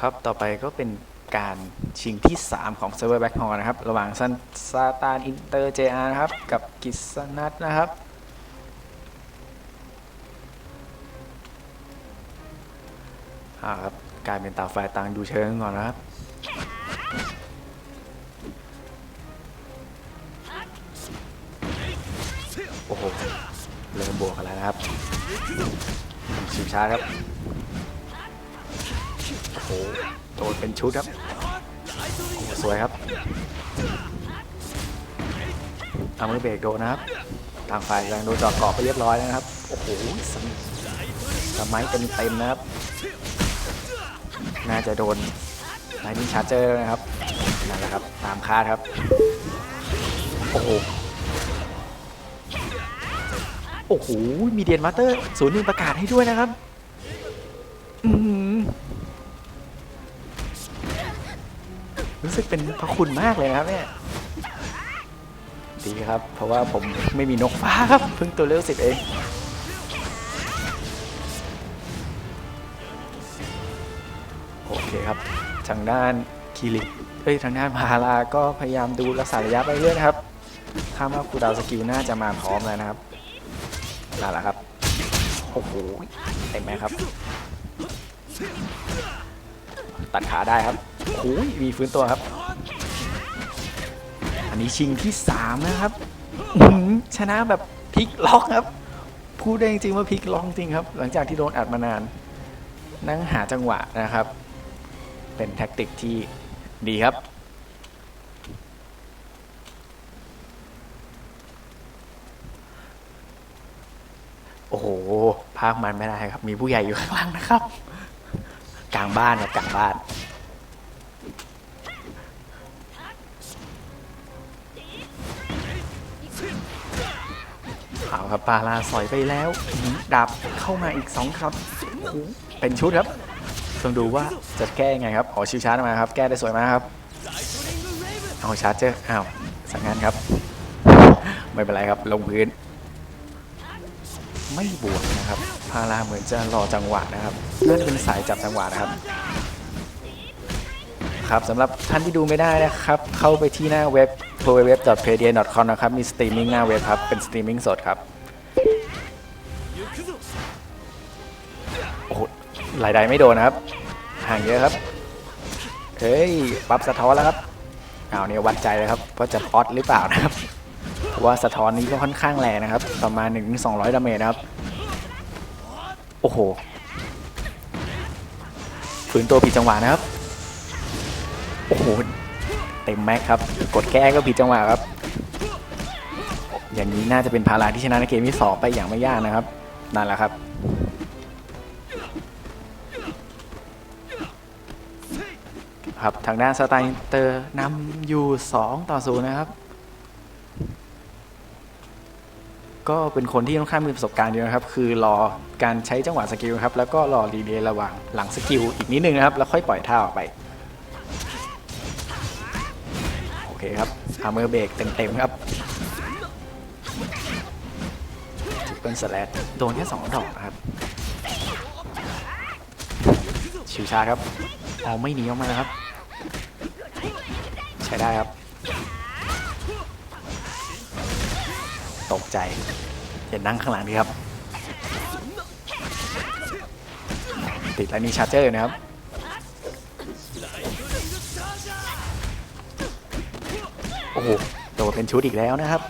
ครับ ต่อไปก็เป็นการชิงที่ 3 ของเซิร์ฟเวอร์แบ็คฮอร์นะครับ ระหว่างซันซาตานอินเตอร์เจอานะครับ กับกิษนัทนะครับอ่าครับกลายเป็นตางฝ่ายต่างดูเชิงก่อนนะครับโอ้โหเริ่มบวกกันแล้วนะครับชิวช้าครับ โอ้โดนเป็นชุดครับโอ้โหสวยครับเอามือเบรกโดนนะครับต่างฝ่ายต่างโดนจอดเกาะไปเรียบร้อยแล้วนะครับ โอ้โหสมสมัยเต็มเต็มนะครับ น่าจะโดนไลนิ่งชาเจอร์นะครับ นั่นแหละครับ ตามคาดครับ โอ้โห โอ้โห มีเดียนมาสเตอร์ศูนย์หนึ่งประกาศให้ด้วยนะครับ รู้สึกเป็นพระคุณมากเลยนะครับเนี่ยดีครับ เพราะว่าผมไม่มีนกฟ้าครับ เพิ่งตัวเลขสิบเองโอเคครับทางด้านคีริเอ้ยทางด้านพาราก็พยายามดูรักษาระยะไปเรื่อยนะครับข้ามว่าคูดาวสกิลน่าจะมาพร้อมแล้วนะครับนั่นแหละครับโอ้โหเต็มไหมครับ ตัดขาได้ครับ โอ้ยมีฟื้นตัวครับ อันนี้ชิงที่3นะครับชนะแบบพลิกล็อกครับ พูดได้จริงว่าพลิกล็อกจริงครับ หลังจากที่โดนอัดมานาน นั่งหาจังหวะนะครับ เป็นแท็กติกที่ดีครับโอ้โห ภาคมันไม่ได้ครับ มีผู้ใหญ่อยู่ข้างล่างนะครับ กลางบ้านครับกลางบ้าน เอาครับปาลาสอยไปแล้วดับเข้ามาอีกสองครับโหเป็นชุดครับต้องดูว่าจะแก้ยังไงครับขอชิวชาร์จมาครับแก้ได้สวยมากครับเอาชาร์จเจอร์อ้าวสังงานครับ ไม่เป็นไรครับลงพื้น ไม่บวกนะครับพาราเหมือนจะรอจังหวะนะครับน่าจะเป็นสายจับจังหวะนะครับ ครับสำหรับท่านที่ดูไม่ได้นะครับ เข้าไปที่หน้าเว็บ w w w p a d i a c o m นะครับ มีสตรีมมิ่งหน้าเว็บครับ เป็นสตรีมมิ่งสดครับ โอ้โหรายได้ไม่โดนนะครับ ห่างเยอะครับ เฮ้ยปรับสะท้อนแล้วครับเอาเนี่ยวัดใจเลยครับว่าจะออดหรือเปล่านะครับเพราะว่าสะท้อนนี้ก็ค่อนข้างแรงนะครับ ประมาณ1-200ดาเมจนะครับ โอ้โหฝืนตัวผิดจังหวะนะครับ โอ้โหเต็มแม็กครับ กดแก้ก็ผิดจังหวะครับ อย่างนี้น่าจะเป็นพาราที่ชนะในเกมที่สองไปอย่างไม่ยากนะครับนั่นแหละครับครับทางด้านสไตล์เตอร์นำอยู่ 2 ต่อ0นะครับ ก็เป็นคนที่ค่อนข้างมีประสบการณ์เยอะนะครับ คือรอการใช้จังหวะสกิลครับ แล้วก็รอรีเลย์ระหว่างหลังสกิลอีกนิดนึงนะครับ แล้วค่อยปล่อยท่าออกไป เคครับอาร์เมอร์เบรกเต็มๆครับทิปเปิลสแลดโดนแค่สองดอกนะครับ ชิวชาครับเอาไม่หนีออกมานะครับ ใช้ได้ครับ ตกใจอย่านั่งข้างหลังดีครับ ติดแล้วนี่ชาร์เจอร์อยู่นะครับ โอ้โหโดนเป็นชุดอีกแล้วนะครับ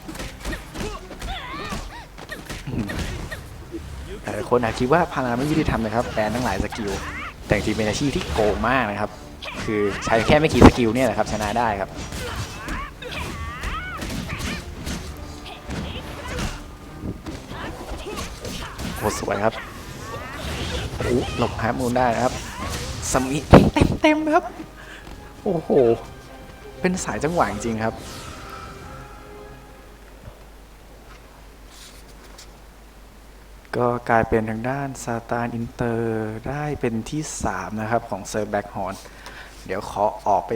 อืมแต่คนอาจคิดว่าพาราไม่ยุติธรรมนะครับแบนทั้งหลายสกิล แต่จริงเป็นอาชีพที่โกงมากนะครับ คือใช้แค่ไม่กี่สกิลเนี่ยแหละครับ ชนะได้ครับโอ้สวยครับโอ้หลบฮาร์มูนได้นะครับสมิเต็มเต็มๆครับ โอ้โห เป็นสายจังหวะจริงครับ ก็กลายเป็นทางด้านซาตานอินเตอร์ได้เป็นที่ 3 นะครับ ของเซอร์แบ็กฮอน เดี๋ยวขอออกไป